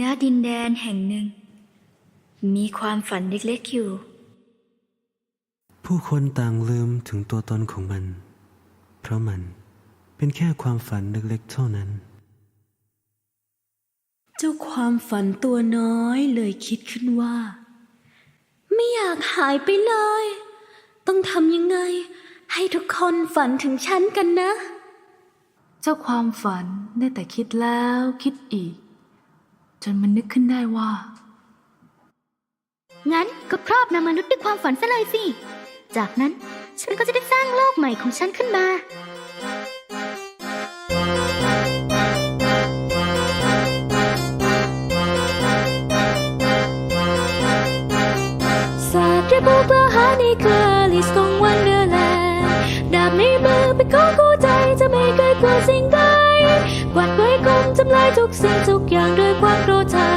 ณดินแดนแห่งหนึ่ง มีความฝันเล็กๆอยู่ ผู้คนต่างลืมถึงตัวตนของมัน เพราะมันเป็นแค่ความฝันเล็กๆเท่านั้น เจ้าความฝันตัวน้อยเลยคิดขึ้นว่า ไม่อยากหายไปเลย ต้องทำยังไง ให้ทุกคนฝันถึงฉันกันนะ เจ้าความฝันได้แต่คิดแล้วคิดอีก จนมันนึกขึ้นได้ว่า งั้นก็ครอบนำมนุษย์ด้วยความฝันซะเลยสิ จากนั้นฉันก็จะได้สร้างโลกใหม่ของฉันขึ้นมา ศาสตร์ระบุเพื่อหานี่คืออลิสของวันเดอร์แลนด์ดาบในมือเป็นของคู่ใจจะไม่เคยกลัวสิ่งใดกวาดไว้คงทำลายทุกสิ่งทุก ความโกรธา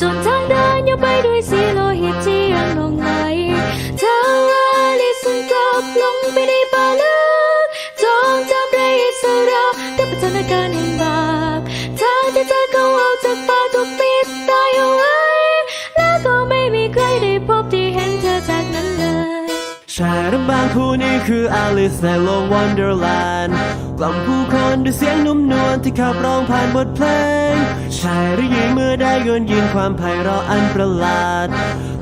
จนทางเดินยกไปด้วยสีโลหิตที่ยังลงไหลเธอาอลิสันกลับลงไปในป่าลึกจงจำได้อิสระแต่พัฒนาการแห่งบาปทางที่เธอเขาเอาจากฟ้าถูกปิดตายเอาไว้ แล้วก็ไม่มีใครได้พบที่เห็นเธอจากนั้นเลยชายรำบางผู้นี้คืออลิสในโลกวันเดอร์แลนด์ กล่อมผู้คนด้วยเสียงนุ่มนวลที่ขับร้องผ่านบทเพลงชายหรือหญิงเมื่อได้โยนยินความไพเราะอันประหลาด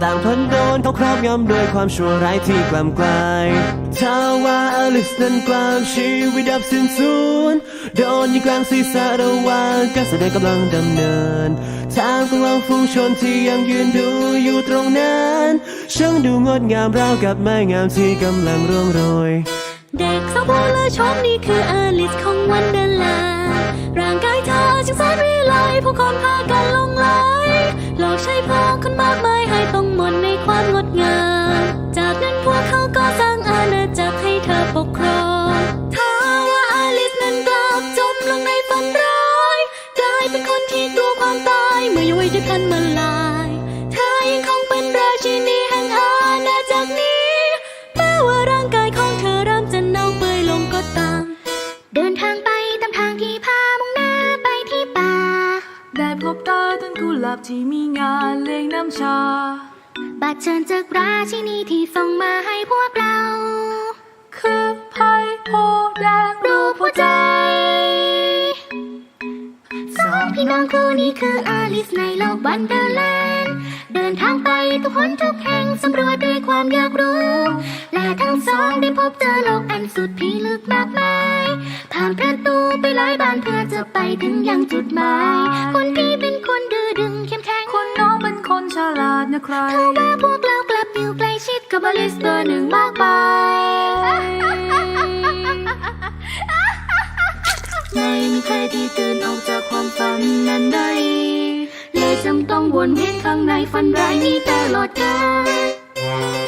ต่างพลันโดนเขาครอบงำด้วยความชั่วร้ายที่กล่ำกลายถ้าว่าอลิสนั้นกลางชีวิตดับสิ้นสูญโดนยิงกลางศีรษะระหว่างการแสดงกำลังดำเนินทางกำลางฝูงชนที่ยังยืนดูอยู่ตรงนั้นช่างดูงดงามราวกับไม้งามที่กำลังร่วงโรย เด็กสาวผู้เลอชมนี่คืออลิสของวันเดลนด์ร่างกายเธอช่างแสนวิไลผู้คนพากันลงไหลหลอกใช้พาคนมากมายให้ต้องหมดในความงดงาม จากนั้นพวกเขาก็สร้างอาณาจักรให้เธอปกครองถ้าว่าอลิสนั้นกลับจมลงในฝันร้ายกลายเป็นคนที่กลัวความตายเมื่อยุ้ยจะทันมาลา ได้พบตาต้นกุหลาบที่มีงานเลี้ยงน้ำชา บัตรเชิญจากราชินีที่ส่งมาให้พวกเรา คือไพ่โพแดงรูปหัวใจ สองพี่น้องคู่นี้คืออลิสในโลกวันเดอร์แลนด์ เดินทางไปทุกคนทุกแห่งสำรวจด้วยความอยากรู้ และทั้งสองได้พบเจอโลกอันสุดพิลึกมากมาย ผ่านประตูไปหลายบานเพื่อจะไปถึงยังจุดหมาย คนที่เป็นคนดื้อดึงเข้มแข็งคนน้องเป็นคนฉลาดนะใครเท่าว่าพวกเรากลับอยู่ใกล้ชิดกับบริสเบอร์หนึ่งมากไป จำต้องวนเวียนข้างในฝันร้ายนี้ตลอดกาล